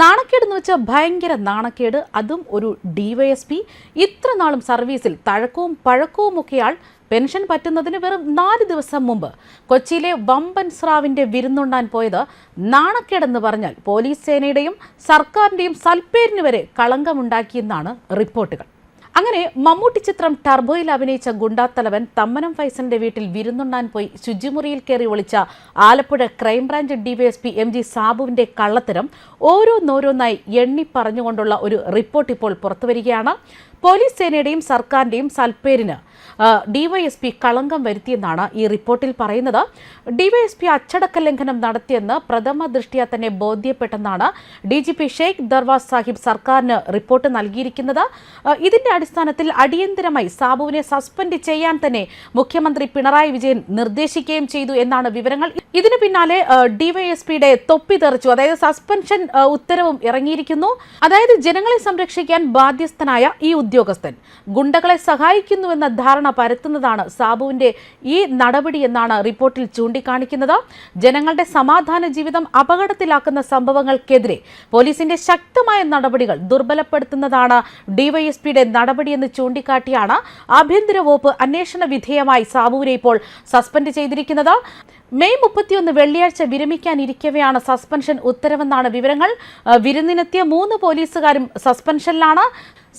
നാണക്കേടെന്ന് വെച്ചാൽ ഭയങ്കര നാണക്കേട്. അതും ഒരു ഡിവൈഎസ്പി ഇത്ര നാളും സർവീസിൽ തഴക്കവും പഴക്കവും ഒക്കെയാൾ പെൻഷൻ പറ്റുന്നതിന് വെറും നാല് ദിവസം മുമ്പ് കൊച്ചിയിലെ വമ്പൻ സ്രാവിന്റെ വിരുന്നുണ്ടാൻ പോയത് നാണക്കേടെന്ന് പറഞ്ഞാൽ പോലീസ് സേനയുടെയും സർക്കാരിന്റെയും സൽപ്പേരിന് വരെ കളങ്കമുണ്ടാക്കിയെന്നാണ് റിപ്പോർട്ടുകൾ. അങ്ങനെ മമ്മൂട്ടി ചിത്രം ടർബോയിൽ അഭിനയിച്ച ഗുണ്ടാത്തലവൻ തമ്മനം ഫൈസലിന്റെ വീട്ടിൽ വിരുന്നുണ്ണാൻ പോയി ശുചിമുറിയിൽ കയറി ഒളിച്ച Alappuzha crime branch DYSP M G സാബുവിന്റെ കള്ളത്തരം ഓരോന്നോരോന്നായി എണ്ണി പറഞ്ഞുകൊണ്ടുള്ള ഒരു റിപ്പോർട്ട് ഇപ്പോൾ പുറത്തുവരികയാണ്. പോലീസ് സേനയുടെയും സർക്കാരിന്റെയും സൽപ്പേരിന് ഡിവൈഎസ്പി കളങ്കം വരുത്തിയെന്നാണ് ഈ റിപ്പോർട്ടിൽ പറയുന്നത്. ഡിവൈഎസ്പി അച്ചടക്ക ലംഘനം നടത്തിയെന്ന് പ്രഥമ ദൃഷ്ടിയ തന്നെ ബോധ്യപ്പെട്ടെന്നാണ് D G P Sheikh Darvesh Sahib സർക്കാരിന് റിപ്പോർട്ട് നൽകിയിരിക്കുന്നത്. ഇതിന്റെ അടിസ്ഥാനത്തിൽ അടിയന്തരമായി സാബുവിനെ സസ്പെൻഡ് ചെയ്യാൻ തന്നെ മുഖ്യമന്ത്രി പിണറായി വിജയൻ നിർദ്ദേശിക്കുകയും ചെയ്തു എന്നാണ് വിവരങ്ങൾ. ഇതിനു പിന്നാലെ ഡിവൈഎസ്പിയുടെ തൊപ്പി തെറിച്ചു. അതായത് സസ്പെൻഷൻ ഉത്തരവും ഇറങ്ങിയിരിക്കുന്നു. അതായത് ജനങ്ങളെ സംരക്ഷിക്കാൻ ബാധ്യസ്ഥനായ ഈ ഉദ്യോഗസ്ഥൻ. ഗുണ്ടകളെ സഹായിക്കുന്നുവെന്ന ധാരണ പരത്തുന്നതാണ് സാബുവിന്റെ ഈ നടപടിയെന്നാണ് റിപ്പോർട്ടിൽ ചൂണ്ടിക്കാണിക്കുന്നത്. ജനങ്ങളുടെ സമാധാന ജീവിതം അപകടത്തിലാക്കുന്ന സംഭവങ്ങൾക്കെതിരെ പോലീസിന്റെ ശക്തമായ നടപടികൾ ദുർബലപ്പെടുത്തുന്നതാണ് ഡിവൈഎസ്പിയുടെ നടപടിയെന്ന് ചൂണ്ടിക്കാട്ടിയാണ് ആഭ്യന്തര വകുപ്പ് അന്വേഷണ വിധേയമായി സാബുവിനെ ഇപ്പോൾ സസ്പെൻഡ് ചെയ്തിരിക്കുന്നത്. മെയ് മുപ്പത്തിയൊന്ന് വെള്ളിയാഴ്ച വിരമിക്കാനിരിക്കവെയാണ് സസ്പെൻഷൻ ഉത്തരവെന്നാണ് വിവരങ്ങൾ. വിരുന്നിനെത്തിയ മൂന്ന് പോലീസുകാരും സസ്പെൻഷനിലാണ്.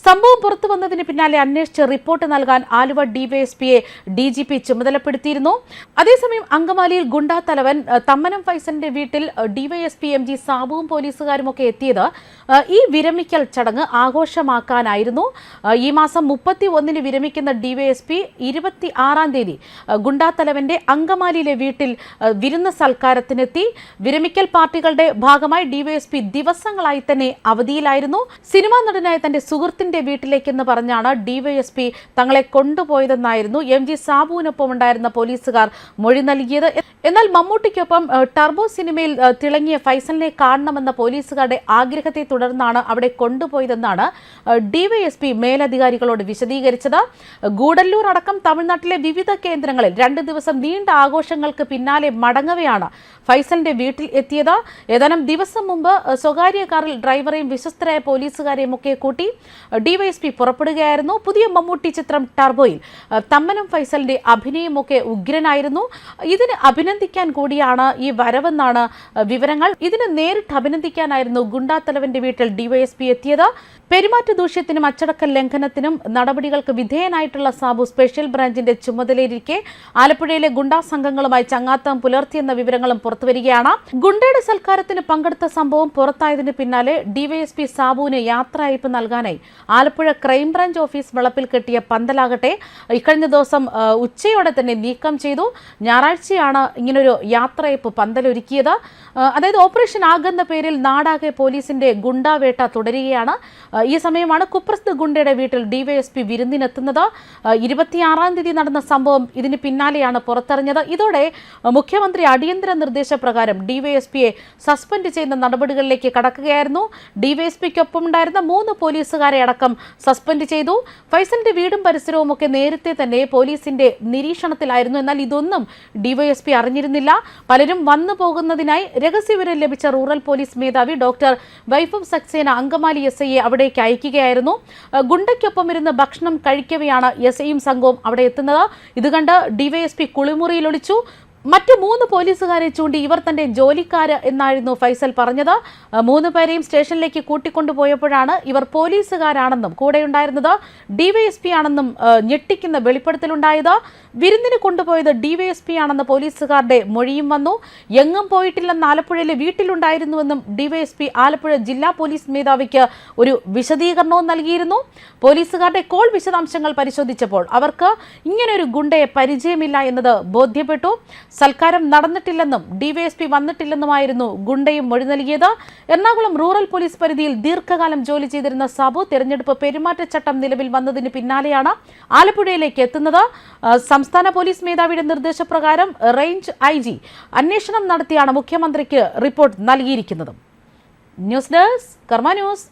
സംഭവം പുറത്തു വന്നതിന് പിന്നാലെ അന്വേഷിച്ച് റിപ്പോർട്ട് നൽകാൻ ആലുവ ഡിവൈഎസ്പിയെ ഡി ജി പി ചുമതലപ്പെടുത്തിയിരുന്നു. അതേസമയം അങ്കമാലിയിൽ ഗുണ്ടാ തലവൻ തമ്മനം ഫൈസലിന്റെ വീട്ടിൽ ഡിവൈഎസ്പി എം ജി സാബുവും പോലീസുകാരും ഒക്കെ എത്തിയത് ഈ വിരമിക്കൽ ചടങ്ങ് ആഘോഷമാക്കാനായിരുന്നു. ഈ മാസം മുപ്പത്തി ഒന്നിന് വിരമിക്കുന്ന ഡിവൈഎസ്പി ഇരുപത്തി ആറാം തീയതി ഗുണ്ടാ തലവന്റെ അങ്കമാലിയിലെ വീട്ടിൽ വിരുന്ന് സൽക്കാരത്തിനെത്തി. വിരമിക്കൽ പാർട്ടികളുടെ ഭാഗമായി ഡിവൈഎസ്പി ദിവസങ്ങളായി തന്നെ അവധിയിലായിരുന്നു. സിനിമാ നടനായ തന്റെ സുഹൃത്തിന്റെ വീട്ടിലേക്കെന്ന് പറഞ്ഞാണ് ഡിവൈഎസ്പി തങ്ങളെ കൊണ്ടുപോയതെന്നായിരുന്നു. എം ജി സാബുവിനൊപ്പം ഉണ്ടായിരുന്ന പോലീസുകാർ മൊഴി നൽകിയത്. എന്നാൽ മമ്മൂട്ടിക്കൊപ്പം ടർബോ സിനിമയിൽ തിളങ്ങിയ ഫൈസലിനെ കാണണമെന്ന പോലീസുകാരുടെ ആഗ്രഹത്തെ തുടർന്നാണ് അവിടെ കൊണ്ടുപോയതെന്നാണ് ഡിവൈഎസ്പി മേലധികാരികളോട് വിശദീകരിച്ചത്. ഗൂഡല്ലൂർ അടക്കം തമിഴ്നാട്ടിലെ വിവിധ കേന്ദ്രങ്ങളിൽ രണ്ട് ദിവസം നീണ്ട ആഘോഷങ്ങൾക്ക് പിന്നാലെ മടങ്ങവെയാണ്. ഫൈസലിന്റെ വീട്ടിൽ എത്തിയത്. ഏതാനും ദിവസം മുമ്പ് സ്വകാര്യ കാറിൽ ഡ്രൈവറെയും വിശ്വസ്തരായ പോലീസുകാരെയും ഒക്കെ കൂട്ടി ഡിവൈഎസ്പി പുറപ്പെടുകയായിരുന്നു. പുതിയ മമ്മൂട്ടി ചിത്രം ടർബോയിൽ. തമ്മനും തമ്മനം ഫൈസലിന്റെ അഭിനയമൊക്കെ ഉഗ്രനായിരുന്നു. ഇതിന് അഭിനന്ദിക്കാൻ കൂടിയാണ് ഈ വരവെന്നാണ് വിവരങ്ങൾ. ഇതിന് നേരിട്ട് അഭിനന്ദിക്കാനായിരുന്നു ഗുണ്ടാത്തലവന്റെ വീട്ടിൽ ഡിവൈഎസ്പി എത്തിയത്. പെരുമാറ്റ ദൂഷ്യത്തിനും അച്ചടക്ക ലംഘനത്തിനും നടപടികൾക്ക് വിധേയനായിട്ടുള്ള സാബു സ്പെഷ്യൽ ബ്രാഞ്ചിന്റെ ചുമതലയിരിക്കെ ആലപ്പുഴയിലെ ഗുണ്ടാ സംഘങ്ങളുമായി ചങ്ങാത്തം പുലർത്തിയെന്ന വിവരങ്ങളും പുറത്തുവരികയാണ്. ഗുണ്ടയുടെ സൽക്കാരത്തിന് പങ്കെടുത്ത സംഭവം പുറത്തായതിന് പിന്നാലെ ഡിവൈഎസ്പി സാബുവിന് യാത്രയയപ്പ് നൽകാനായി ആലപ്പുഴ ക്രൈംബ്രാഞ്ച് ഓഫീസ് വളപ്പിൽ കെട്ടിയ പന്തലാകട്ടെ ഇക്കഴിഞ്ഞ ദിവസം ഉച്ചയോടെ തന്നെ നീക്കം ചെയ്തു. ഞായറാഴ്ചയാണ് ഇങ്ങനൊരു യാത്രയപ്പ് പന്തലൊരുക്കിയത്. അതായത് ഓപ്പറേഷൻ ആഗ് പേരിൽ നാടാകെ പോലീസിന്റെ ഗുണ്ടാവേട്ട തുടരുകയാണ്. ഈ സമയമാണ് കുപ്രസ്ത് ഗുണ്ടയുടെ വീട്ടിൽ ഡിവൈഎസ്പി വിരുന്നിനെത്തുന്നത്. ഇരുപത്തിയാറാം തീയതി നടന്ന സംഭവം ഇതിന് പിന്നാലെയാണ് പുറത്തറിഞ്ഞത്. ഇതോടെ മുഖ്യമന്ത്രി അടിയന്തര നിർദ്ദേശപ്രകാരം ഡിവൈഎസ്പിയെ സസ്പെൻഡ് ചെയ്യുന്ന നടപടികളിലേക്ക് കടക്കുകയായിരുന്നു. ഡിവൈഎസ്പിക്കൊപ്പം ഉണ്ടായിരുന്ന മൂന്ന് പോലീസുകാരെ അടക്കം സസ്പെൻഡ് ചെയ്തു. ഫൈസലിന്റെ വീടും പരിസരവും ഒക്കെ നേരത്തെ തന്നെ പോലീസിന്റെ നിരീക്ഷണത്തിലായിരുന്നു. എന്നാൽ ഇതൊന്നും ഡിവൈഎസ്പി അറിഞ്ഞിരുന്നില്ല. പലരും വന്നു പോകുന്നതിനായി രഹസ്യവിവരം ലഭിച്ച റൂറൽ പോലീസ് മേധാവി ഡോക്ടർ വൈഭവ് സക്സേന അങ്കമാലി എസ് ഐയെ അവിടേക്ക് അയക്കുകയായിരുന്നു. ഗുണ്ടയ്ക്കൊപ്പം ഇരുന്ന് ഭക്ഷണം കഴിക്കവെയാണ് എസ് ഐയും സംഘവും അവിടെ എത്തുന്നത്. ഇത് കണ്ട് ഡിവൈഎസ്പി കുളിമുറിയിൽ ഒളിച്ചു. മറ്റ് മൂന്ന് പോലീസുകാരെ ചൂണ്ടി ഇവർ തന്റെ ജോലിക്കാര് എന്നായിരുന്നു ഫൈസൽ പറഞ്ഞത്. മൂന്ന് പേരെയും സ്റ്റേഷനിലേക്ക് കൂട്ടിക്കൊണ്ടുപോയപ്പോഴാണ് ഇവർ പോലീസുകാരാണെന്നും കൂടെയുണ്ടായിരുന്നത്. ഡിവൈഎസ്പി ആണെന്നും ഞെട്ടിക്കുന്ന വെളിപ്പെടുത്തലുണ്ടായത്. വിരുന്നിന് കൊണ്ടുപോയത് ഡിവൈഎസ്പി ആണെന്ന പോലീസുകാരുടെ മൊഴിയും വന്നു. എങ്ങും പോയിട്ടില്ലെന്ന് ആലപ്പുഴയിലെ വീട്ടിലുണ്ടായിരുന്നുവെന്നും ഡിവൈഎസ്പി ആലപ്പുഴ ജില്ലാ പോലീസ് മേധാവിക്ക് ഒരു വിശദീകരണവും നൽകിയിരുന്നു. പോലീസുകാരുടെ കോൾ വിശദാംശങ്ങൾ പരിശോധിച്ചപ്പോൾ അവർക്ക് ഇങ്ങനൊരു ഗുണ്ടയെ പരിചയമില്ല എന്നത് ബോധ്യപ്പെട്ടു. സൽക്കാരം നടന്നിട്ടില്ലെന്നും ഡിവൈഎസ്പി വന്നിട്ടില്ലെന്നുമായിരുന്നു ഗുണ്ടയും മൊഴി നൽകിയത്. എറണാകുളം റൂറൽ പോലീസ് പരിധിയിൽ ദീർഘകാലം ജോലി ചെയ്തിരുന്ന സാബു തെരഞ്ഞെടുപ്പ് പെരുമാറ്റച്ചട്ടം നിലവിൽ വന്നതിന് പിന്നാലെയാണ് ആലപ്പുഴയിലേക്ക് എത്തുന്നത്. സംസ്ഥാന പോലീസ് മേധാവിയുടെ നിർദ്ദേശപ്രകാരം റേഞ്ച് ഐ ജി അന്വേഷണം നടത്തിയാണ് മുഖ്യമന്ത്രിക്ക് റിപ്പോർട്ട് നൽകിയിരിക്കുന്നത്. News desk Karma news.